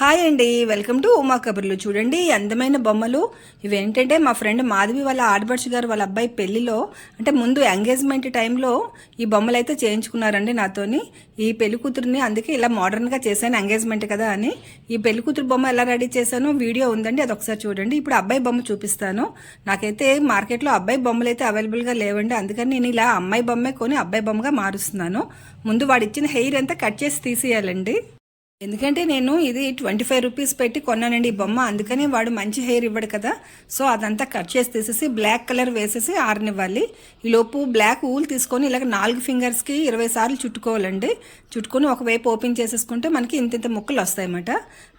Hi అండి welcome to Uma కబుర్లు. చూడండి అందమైన బొమ్మలు. ఇవేంటంటే మా ఫ్రెండ్ మాధవి వాళ్ళ ఆడబడుచు గారు వాళ్ళ అబ్బాయి పెళ్ళిలో అంటే ముందు ఎంగేజ్మెంట్ టైంలో ఈ బొమ్మలు అయితే చేయించుకున్నారండి నాతోని. ఈ పెళ్ళి కూతురుని అందుకే ఇలా మోడర్న్గా చేశాను ఎంగేజ్మెంట్ కదా అని. ఈ పెళ్ళి కూతురు బొమ్మ ఎలా రెడీ చేశానో వీడియో ఉందండి అది ఒకసారి చూడండి. ఇప్పుడు అబ్బాయి బొమ్మ చూపిస్తాను. నాకైతే మార్కెట్లో అబ్బాయి బొమ్మలు అయితే అవైలబుల్గా లేవండి అందుకని నేను ఇలా అమ్మాయి బొమ్మే కొని అబ్బాయి బొమ్మగా మారుస్తున్నాను. ముందు వాడు ఇచ్చిన హెయిర్ అంతా కట్ చేసి తీసేయాలండి. ఎందుకంటే నేను ఇది ట్వంటీ ఫైవ్ రూపీస్ పెట్టి కొన్నానండి ఈ బొమ్మ. అందుకని వాడు మంచి హెయిర్ ఇవ్వడు కదా. సో అదంతా కట్ చేసి తీసేసి బ్లాక్ కలర్ వేసేసి ఆరనివ్వాలి. ఈ లోపు బ్లాక్ ఊల్ తీసుకొని ఇలాగ నాలుగు ఫింగర్స్కి ఇరవై సార్లు చుట్టుకోవాలండి. చుట్టుకొని ఒకవైపు ఓపెన్ చేసేసుకుంటే మనకి ఇంత ఇంత ముక్కలు వస్తాయన్నమాట.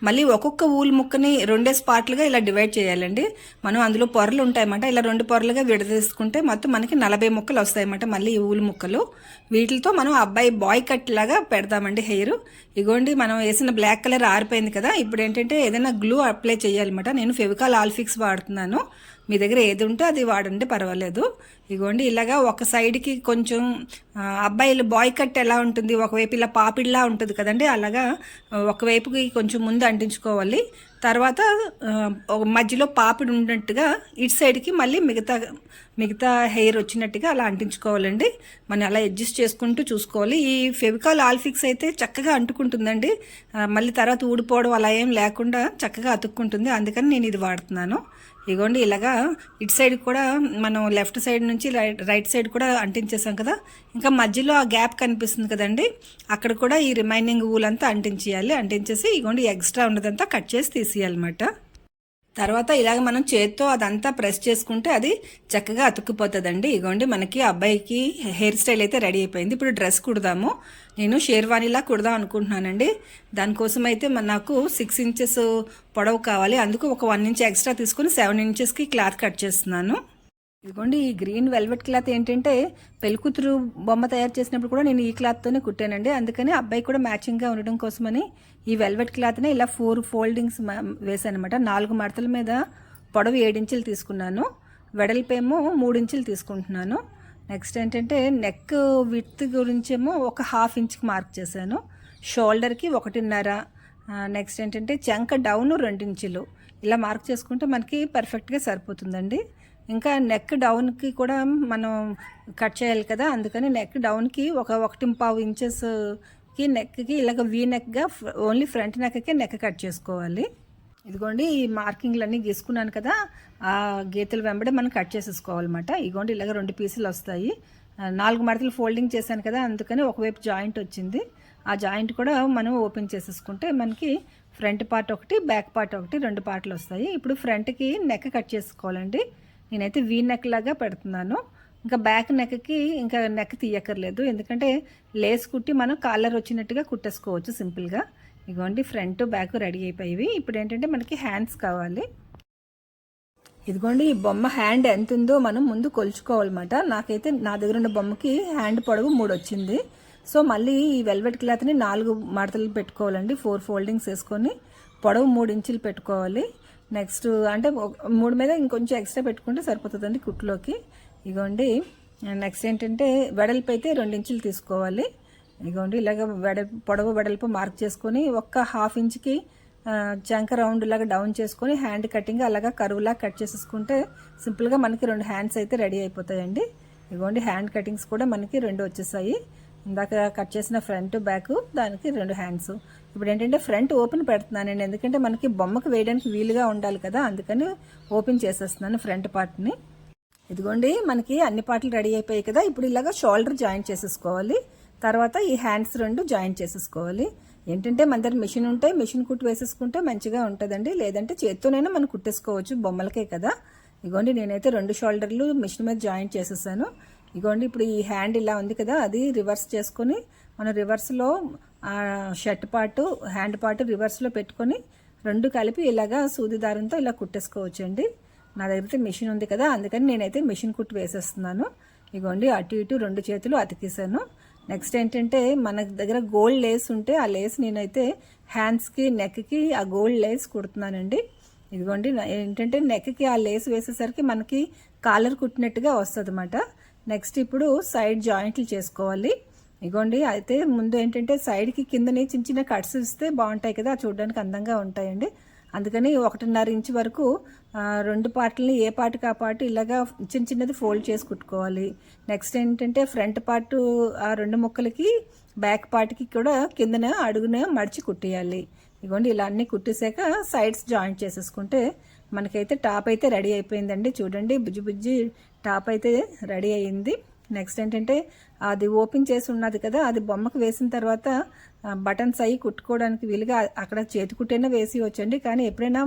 మళ్ళీ ఒక్కొక్క ఊల్ ముక్కని రెండేసి పార్ట్లుగా ఇలా డివైడ్ చేయాలండి. మనం అందులో పొరలు ఉంటాయన్నమాట. ఇలా రెండు పొరలుగా విడదీసుకుంటే మొత్తం మనకి నలభై ముక్కలు వస్తాయన్నమాట మళ్ళీ ఈ ఊల్ ముక్కలు. వీటితో మనం అబ్బాయి బాయ్ కట్ లాగా పెడదామండి హెయిర్. ఇగోండి మనం వేసిన బ్లాక్ కలర్ ఆరిపోయింది కదా ఇప్పుడు ఏంటంటే ఏదైనా గ్లూ అప్లై చేయాలన్నమాట. నేను ఫెవికాల్ ఆల్ఫిక్స్ వాడుతున్నాను. మీ దగ్గర ఏది ఉంటే అది వాడండి పర్వాలేదు. ఇగోండి ఇలాగా ఒక సైడ్కి కొంచెం అబ్బాయిలు బాయ్ కట్ ఎలా ఉంటుంది ఒకవైపు ఇలా పాపిడిలా ఉంటుంది కదండి అలాగా ఒకవైపుకి కొంచెం ముందు అంటించుకోవాలి. తర్వాత మధ్యలో పాపిడి ఉన్నట్టుగా ఇటు సైడ్కి మళ్ళీ మిగతా మిగతా హెయిర్ వచ్చినట్టుగా అలా అంటించుకోవాలండి. మనం అలా అడ్జస్ట్ చేసుకుంటూ చూసుకోవాలి. ఈ ఫెవికాల్ ఆల్ఫిక్స్ అయితే చక్కగా అంటుకుంటుందండి. మళ్ళీ తర్వాత ఊడిపోవడం అలా ఏం లేకుండా చక్కగా అతుక్కుంటుంది. అందుకని నేను ఇది వాడుతున్నాను. ఇగోండి ఇలాగా ఇటు సైడ్ కూడా మనం లెఫ్ట్ సైడ్ నుంచి రైట్ రైట్ సైడ్ కూడా అంటించేసాం కదా. ఇంకా మధ్యలో ఆ గ్యాప్ కనిపిస్తుంది కదండి. అక్కడ కూడా ఈ రిమైనింగ్ ఊలంతా అంటించేయాలి. అంటించేసి ఇగోండి ఎక్స్ట్రా ఉన్నదంతా కట్ చేసి తీసేయాలన్నమాట. తర్వాత ఇలాగ మనం చేత్తో అదంతా ప్రెస్ చేసుకుంటే అది చక్కగా అతుక్కుపోతుందండి. ఇగోండి మనకి అబ్బాయికి హెయిర్ స్టైల్ అయితే రెడీ అయిపోయింది. ఇప్పుడు డ్రెస్ కుడదాము. నేను షేర్వానీలా కుడదాం అనుకుంటున్నానండి. దానికోసం అయితే నాకు సిక్స్ ఇంచెస్ పొడవు కావాలి. అందుకు ఒక వన్ ఇంచ్ ఎక్స్ట్రా తీసుకుని సెవెన్ ఇంచెస్కి క్లాత్ కట్ చేస్తున్నాను. ఇదిగోండి ఈ గ్రీన్ వెల్వెట్ క్లాత్ ఏంటంటే పెళ్ళికూతురు బొమ్మ తయారు చేసినప్పుడు కూడా నేను ఈ క్లాత్తోనే కుట్టానండి. అందుకని అబ్బాయి కూడా మ్యాచింగ్గా ఉండడం కోసమని ఈ వెల్వెట్ క్లాత్నే ఇలా ఫోర్ ఫోల్డింగ్స్ వేసాను అనమాట నాలుగు మడతల మీద పొడవు ఏడించులు తీసుకున్నాను. వెడల్పేమో మూడించులు తీసుకుంటున్నాను. నెక్స్ట్ ఏంటంటే నెక్ విత్ గురించేమో ఒక హాఫ్ ఇంచ్కి మార్క్ చేశాను. షోల్డర్కి ఒకటిన్నర. నెక్స్ట్ ఏంటంటే చంక డౌన్ రెండించులు ఇలా మార్క్ చేసుకుంటే మనకి పర్ఫెక్ట్గా సరిపోతుందండి. ఇంకా నెక్ డౌన్కి కూడా మనం కట్ చేయాలి కదా అందుకని నెక్ డౌన్కి ఒక ఒకటి పావు ఇంచెస్కి నెక్కి ఇలాగ వీ నెక్గా ఓన్లీ ఫ్రంట్ నెక్కే నెక్ కట్ చేసుకోవాలి. ఇదిగోండి ఈ మార్కింగ్లు అన్నీ గీసుకున్నాను కదా ఆ గీతలు వెంబడే మనం కట్ చేసేసుకోవాలన్నమాట. ఇదిగోండి ఇలాగ రెండు పీసులు వస్తాయి. నాలుగు మడతలు ఫోల్డింగ్ చేశాను కదా అందుకని ఒకవైపు జాయింట్ వచ్చింది. ఆ జాయింట్ కూడా మనం ఓపెన్ చేసేసుకుంటే మనకి ఫ్రంట్ పార్ట్ ఒకటి బ్యాక్ పార్ట్ ఒకటి రెండు పార్ట్లు వస్తాయి. ఇప్పుడు ఫ్రంట్కి నెక్ కట్ చేసుకోవాలండి. నేనైతే వీ నెక్ లాగా పెడుతున్నాను. ఇంకా బ్యాక్ నెక్కి ఇంకా నెక్ తీయక్కర్లేదు. ఎందుకంటే లేస్ కుట్టి మనం కాలర్ వచ్చినట్టుగా కుట్టేసుకోవచ్చు సింపుల్గా ఇదిగోండి ఫ్రంట్ బ్యాక్ రెడీ అయిపోయి ఇప్పుడు ఏంటంటే మనకి హ్యాండ్స్ కావాలి. ఇదిగోండి ఈ బొమ్మ హ్యాండ్ ఎంత ఉందో మనం ముందు కొలుచుకోవాలన్నమాట. నాకైతే నా దగ్గర ఉన్న బొమ్మకి హ్యాండ్ పొడవు మూడు వచ్చింది. సో మళ్ళీ ఈ వెల్వెట్ క్లాత్ని నాలుగు మడతలు పెట్టుకోవాలండి. ఫోర్ ఫోల్డింగ్స్ వేసుకొని పొడవు మూడు ఇంచులు పెట్టుకోవాలి. నెక్స్ట్ అంటే మూడు మీద ఇంకొంచెం ఎక్స్ట్రా పెట్టుకుంటే సరిపోతుందండి కుట్లోకి. ఇగోండి నెక్స్ట్ ఏంటంటే వెడల్పు అయితే రెండు ఇంచులు తీసుకోవాలి. ఇగోండి ఇలాగ వెడ పొడవు వెడల్పు మార్క్ చేసుకొని ఒక్క హాఫ్ ఇంచ్కి చంక రౌండ్ లాగా డౌన్ చేసుకొని హ్యాండ్ కటింగ్ అలాగా కరువులా కట్ చేసేసుకుంటే సింపుల్గా మనకి రెండు హ్యాండ్స్ అయితే రెడీ అయిపోతాయండి. ఇదిగోండి హ్యాండ్ కటింగ్స్ కూడా మనకి రెండు వచ్చేసాయి. ఇందాక కట్ చేసిన ఫ్రంట్ బ్యాక్ దానికి రెండు హ్యాండ్స్. ఇప్పుడు ఏంటంటే ఫ్రంట్ ఓపెన్ పెడుతున్నానండి. ఎందుకంటే మనకి బొమ్మకు వేయడానికి వీలుగా ఉండాలి కదా అందుకని ఓపెన్ చేసేస్తున్నాను ఫ్రంట్ పార్ట్ని. ఇదిగోండి మనకి అన్ని పార్ట్లు రెడీ అయిపోయాయి కదా ఇప్పుడు ఇలాగ షోల్డర్ జాయింట్ చేసేసుకోవాలి. తర్వాత ఈ హ్యాండ్స్ రెండు జాయింట్ చేసేసుకోవాలి. ఏంటంటే మన దగ్గర మిషన్ ఉంటే మిషన్ కుట్టు వేసేసుకుంటే మంచిగా ఉంటుందండి. లేదంటే చేత్తోనైనా మనం కుట్టేసుకోవచ్చు బొమ్మలకే కదా. ఇదిగోండి నేనైతే రెండు షోల్డర్లు మిషన్ మీద జాయింట్ చేసేసాను. ఇగోండి ఇప్పుడు ఈ హ్యాండ్ ఇలా ఉంది కదా అది రివర్స్ చేసుకొని మనం రివర్స్లో షర్ట్ పాటు హ్యాండ్ పార్ట్ రివర్స్లో పెట్టుకొని రెండు కలిపి ఇలాగా సూది దారంతో ఇలా కుట్టేసుకోవచ్చు అండి నా దగ్గర అయితే మిషన్ ఉంది కదా అందుకని నేనైతే మిషన్ కుట్టు వేసేస్తున్నాను. ఇగోండి అటు ఇటు రెండు చేతులు అతికేసాను నెక్స్ట్ ఏంటంటే మన దగ్గర గోల్డ్ లేస్ ఉంటే ఆ లేస్ నేనైతే హ్యాండ్స్కి నెక్కి ఆ గోల్డ్ లేస్ కుడుతున్నానండి. ఇదిగోండి ఏంటంటే నెక్కి ఆ లేస్ వేసేసరికి మనకి కాలర్ కుట్టినట్టుగా వస్తుంది అన్నమాట నెక్స్ట్ ఇప్పుడు సైడ్ జాయింట్లు చేసుకోవాలి. ఇగోండి అయితే ముందు ఏంటంటే సైడ్కి కిందని చిన్న చిన్న కట్స్ ఇస్తే బాగుంటాయి కదా చూడడానికి అందంగా ఉంటాయండి. అందుకని ఒకటిన్నర ఇంచ్ వరకు రెండు పార్ట్లని ఏ పార్ట్కి ఆ పార్ట్ ఇలాగా చిన్న చిన్నది ఫోల్డ్ చేసి కుట్టుకోవాలి. నెక్స్ట్ ఏంటంటే ఫ్రంట్ పార్ట్ ఆ రెండు ముక్కలకి బ్యాక్ పార్ట్కి కూడా కిందన అడుగున మడిచి కుట్టేయాలి. ఇగోండి ఇలా అన్నీ కుట్టేశాక సైడ్స్ జాయింట్ చేసేసుకుంటే మనకైతే టాప్ అయితే రెడీ అయిపోయిందండి. చూడండి బుజ్జి బుజ్జి టాప్ అయితే రెడీ అయ్యింది. నెక్స్ట్ ఏంటంటే అది ఓపెన్ చేసి ఉన్నది కదా అది బొమ్మకు వేసిన తర్వాత బటన్స్ అయ్యి కుట్టుకోవడానికి వీలుగా అక్కడ చేతి కుట్టైనా వేసి వచ్చండి. కానీ ఎప్పుడైనా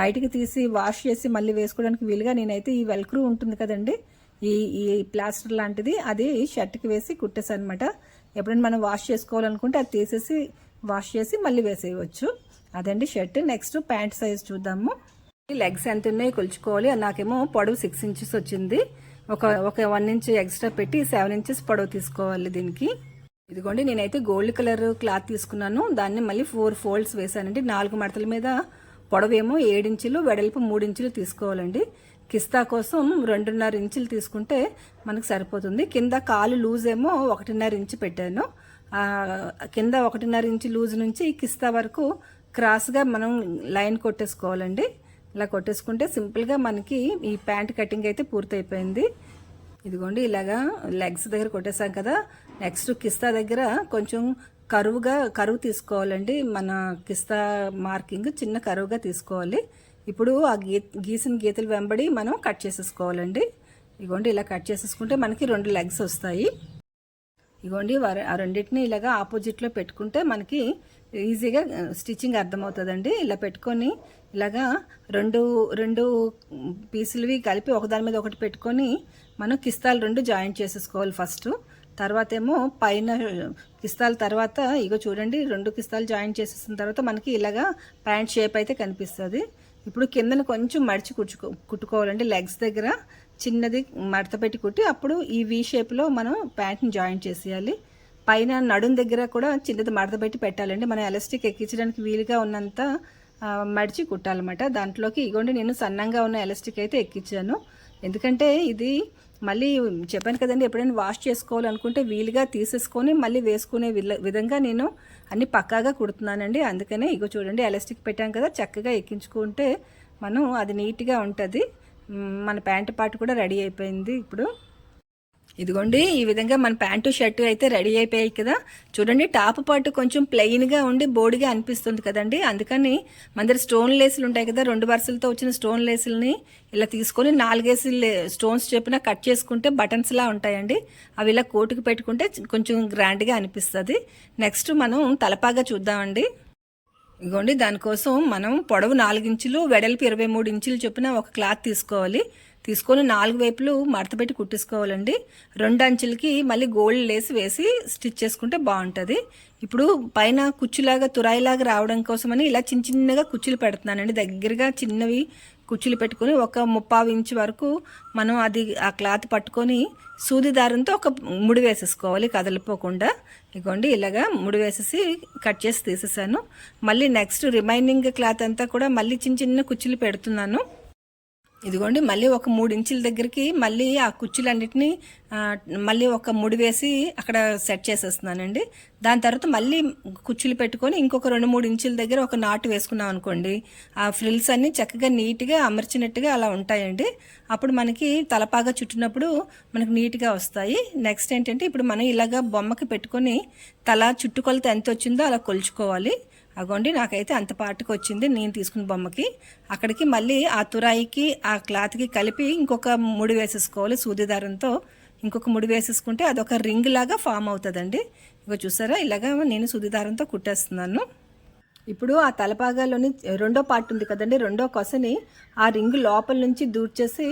బయటికి తీసి వాష్ చేసి మళ్ళీ వేసుకోవడానికి వీలుగా నేనైతే ఈ వెల్క్రూ ఉంటుంది కదండి ఈ ఈ ప్లాస్టర్ లాంటిది అది షర్ట్కి వేసి కుట్టేసాను అనమాట ఎప్పుడైనా మనం వాష్ చేసుకోవాలనుకుంటే అది తీసేసి వాష్ చేసి మళ్ళీ వేసేయవచ్చు. అదండి షర్ట్. నెక్స్ట్ ప్యాంట్ సైజ్ చూద్దాము. లెగ్స్ ఎంత ఉన్నాయి కొలుచుకోవాలి. నాకేమో పొడవు సిక్స్ ఇంచెస్ వచ్చింది. ఒక ఒక వన్ ఇంచ్ ఎక్స్ట్రా పెట్టి సెవెన్ ఇంచెస్ పొడవు తీసుకోవాలి దీనికి. ఇదిగోండి నేనైతే గోల్డ్ కలర్ క్లాత్ తీసుకున్నాను. దాన్ని మళ్ళీ ఫోర్ ఫోల్డ్స్ వేసానండి నాలుగు మడతల మీద పొడవేమో ఏడించులు వెడల్పు మూడించులు తీసుకోవాలండి. కిస్తా కోసం రెండున్నర ఇంచులు తీసుకుంటే మనకు సరిపోతుంది. కింద కాలు లూజ్ ఏమో ఒకటిన్నర ఇంచు పెట్టాను. కింద ఒకటిన్నర ఇంచు లూజ్ నుంచి కిస్తా వరకు క్రాస్గా మనం లైన్ కొట్టేసుకోవాలండి. ఇలా కొట్టేసుకుంటే సింపుల్గా మనకి ఈ ప్యాంట్ కటింగ్ అయితే పూర్తయిపోయింది. ఇదిగోండి ఇలాగా లెగ్స్ దగ్గర కొట్టేసాం కదా. నెక్స్ట్ కిస్తా దగ్గర కొంచెం కరువుగా కరువు తీసుకోవాలండి. మన కిస్తా మార్కింగ్ చిన్న కరువుగా తీసుకోవాలి. ఇప్పుడు ఆ గీ గీసిన గీతలు వెంబడి మనం కట్ చేసేసుకోవాలండి. ఇదిగోండి ఇలా కట్ చేసేసుకుంటే మనకి రెండు లెగ్స్ వస్తాయి. ఇగోండి ఆ రెండింటిని ఇలాగా ఆపోజిట్లో పెట్టుకుంటే మనకి ఈజీగా స్టిచ్చింగ్ అర్థమవుతుందండి. ఇలా పెట్టుకొని ఇలాగా రెండు రెండు పీసులవి కలిపి ఒకదాని మీద ఒకటి పెట్టుకొని మనం కిస్తాలు రెండు జాయింట్ చేసేసుకోవాలి ఫస్ట్. తర్వాత ఏమో పైన కిస్తాల తర్వాత ఇగో చూడండి రెండు కిస్తాలు జాయిన్ చేసేసిన తర్వాత మనకి ఇలాగా ప్యాంట్ షేప్ అయితే కనిపిస్తుంది. ఇప్పుడు కిందన కొంచెం మడిచి కుట్టుకో కుట్టుకోవాలండి. లెగ్స్ దగ్గర చిన్నది మడత పెట్టి కుట్టి అప్పుడు ఈ వీ షేప్లో మనం ప్యాంట్ని జాయిన్ చేసేయాలి. పైన నడుం దగ్గర కూడా చిన్నది మడత పెట్టి పెట్టాలండి. మనం ఎలాస్టిక్ ఎక్కించడానికి వీలుగా ఉన్నంత మడిచి కుట్టాలన్నమాట. దాంట్లోకి ఇగోండి నేను సన్నంగా ఉన్న ఎలాస్టిక్ అయితే ఎక్కించాను ఎందుకంటే ఇది మళ్ళీ చెప్పాను కదండి ఎప్పుడైనా వాష్ చేసుకోవాలనుకుంటే వీలుగా తీసేసుకొని మళ్ళీ వేసుకునే విధంగా నేను అన్ని పక్కాగా కుడుతున్నానండి. అందుకనే ఇగో చూడండి ఎలాస్టిక్ పెట్టాం కదా చక్కగా ఎక్కించుకుంటే మనం అది నీట్గా ఉంటుంది. మన ప్యాంటు పాటు కూడా రెడీ అయిపోయింది ఇప్పుడు. ఇదిగోండి ఈ విధంగా మన ప్యాంటు షర్టు అయితే రెడీ అయిపోయాయి కదా. చూడండి టాప్ పాటు కొంచెం ప్లెయిన్గా ఉండి బోడిగా అనిపిస్తుంది కదండి. అందుకని మన దగ్గర స్టోన్ లేసులు ఉంటాయి కదా రెండు వరుసలతో వచ్చిన స్టోన్ లేసుల్ని ఇలా తీసుకొని నాలుగేసి లే- స్టోన్స్ చెప్పిన కట్ చేసుకుంటే బటన్స్లా ఉంటాయండి. అవి ఇలా కోటుకు పెట్టుకుంటే కొంచెం గ్రాండ్గా అనిపిస్తుంది. నెక్స్ట్ మనం తలపాగా చూద్దామండి. ఇగోండి దానికోసం మనం పొడవు నాలుగు ఇంచులు వెడల్పు ఇరవై మూడు ఇంచులు చొప్పున ఒక క్లాత్ తీసుకోవాలి. తీసుకొని నాలుగు వైపులు మడత పెట్టి కుట్టేసుకోవాలండి రెండు అంచులకి మళ్ళీ గోల్డ్ లేసి వేసి స్టిచ్ చేసుకుంటే బాగుంటుంది. ఇప్పుడు పైన కుచ్చులాగా తురాయిలాగా రావడం కోసమని ఇలా చిన్న చిన్నగా కుచ్చులు పెడుతున్నానండి. దగ్గరగా చిన్నవి కుచ్చులు పెట్టుకొని ఒక ముప్పావు ఇంచు వరకు మనం అది ఆ క్లాత్ పట్టుకొని సూది దారంతో ఒక ముడి వేసేసుకోవాలి కదలిపోకుండా. ఇగోండి ఇలాగా ముడి వేసేసి కట్ చేసి తీసేసాను. మళ్ళీ నెక్స్ట్ రిమైనింగ్ క్లాత్ అంతా కూడా మళ్ళీ చిన్న చిన్న కుచ్చులు పెడుతున్నాను. ఇదిగోండి మళ్ళీ ఒక మూడు ఇంచుల దగ్గరికి మళ్ళీ ఆ కుర్చీలన్నిటిని మళ్ళీ ఒక ముడి వేసి అక్కడ సెట్ చేసేస్తున్నానండి. దాని తర్వాత మళ్ళీ కుర్చీలు పెట్టుకొని ఇంకొక రెండు మూడు ఇంచుల దగ్గర ఒక నాటు వేసుకున్నాం అనుకోండి. ఆ ఫ్రిల్స్ అన్నీ చక్కగా నీట్గా అమర్చినట్టుగా అలా ఉంటాయండి. అప్పుడు మనకి తలపాగా చుట్టినప్పుడు మనకి నీట్గా వస్తాయి. నెక్స్ట్ ఏంటంటే ఇప్పుడు మనం ఇలాగా బొమ్మకి పెట్టుకొని తల చుట్టుకొలత ఎంత వచ్చిందో అలా కొలుచుకోవాలి. అగోండి నాకైతే అంత పాటుకు వచ్చింది నేను తీసుకున్న బొమ్మకి. అక్కడికి మళ్ళీ ఆ తురాయికి ఆ క్లాత్కి కలిపి ఇంకొక ముడి వేసేసుకోవాలి సూది దారంతో ఇంకొక ముడి వేసేసుకుంటే అదొక రింగ్ లాగా ఫామ్ అవుతుందండి. ఇగో చూసారా? ఇలాగా నేను సూది దారంతో కుట్టేస్తున్నాను. ఇప్పుడు ఆ తలపాగాలోని రెండో పార్ట్ ఉంది కదండి రెండో కొసని ఆ రింగ్ లోపల నుంచి దూర్చేసి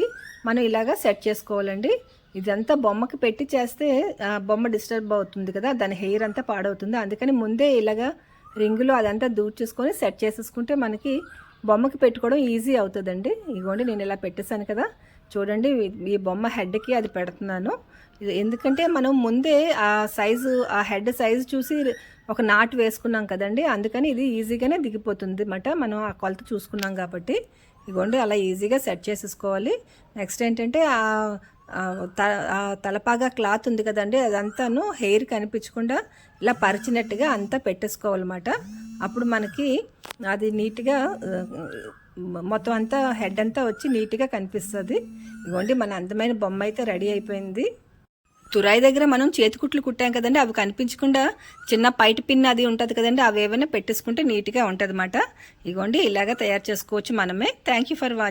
మనం ఇలాగా సెట్ చేసుకోవాలండి. ఇదంతా బొమ్మకి పెట్టి చేస్తే ఆ బొమ్మ డిస్టర్బ్ అవుతుంది కదా దాని హెయిర్ అంతా పాడవుతుంది. అందుకని ముందే ఇలాగా రింగులో అదంతా దూర్చేసుకొని సెట్ చేసేసుకుంటే మనకి బొమ్మకి పెట్టుకోవడం ఈజీ అవుతుందండి. ఇగోండి నేను ఇలా పెట్టేశాను కదా. చూడండి ఈ- బొమ్మ హెడ్కి అది పెడుతున్నాను. ఎందుకంటే మనం ముందే ఆ సైజు ఆ హెడ్ సైజు చూసి ఒక నాట్ వేసుకున్నాం కదండి. అందుకని ఇది ఈజీగానే దిగిపోతుంది అనమాట మనం ఆ కొలత చూసుకున్నాం కాబట్టి. ఇగోండి అలా ఈజీగా సెట్ చేసేసుకోవాలి. నెక్స్ట్ ఏంటంటే ఆ తలపాగా క్లాత్ ఉంది కదండి అదంతాను హెయిర్ కనిపించకుండా ఇలా పరిచినట్టుగా అంతా పెట్టేసుకోవాలన్నమాట. అప్పుడు మనకి అది నీట్గా మొత్తం అంతా హెడ్ అంతా వచ్చి నీట్గా కనిపిస్తుంది. ఇదిగోండి మన అందమైన బొమ్మ అయితే రెడీ అయిపోయింది. తురాయి దగ్గర మనం చేతికుట్లు కుట్టాం కదండి అవి కనిపించకుండా చిన్న పైట పిన్ అది ఉంటుంది కదండి అవి ఏమైనా పెట్టేసుకుంటే నీట్గా ఉంటుంది ఇదిగోండి ఇగోండి ఇలాగా తయారు చేసుకోవచ్చు మనమే. Thank you for watching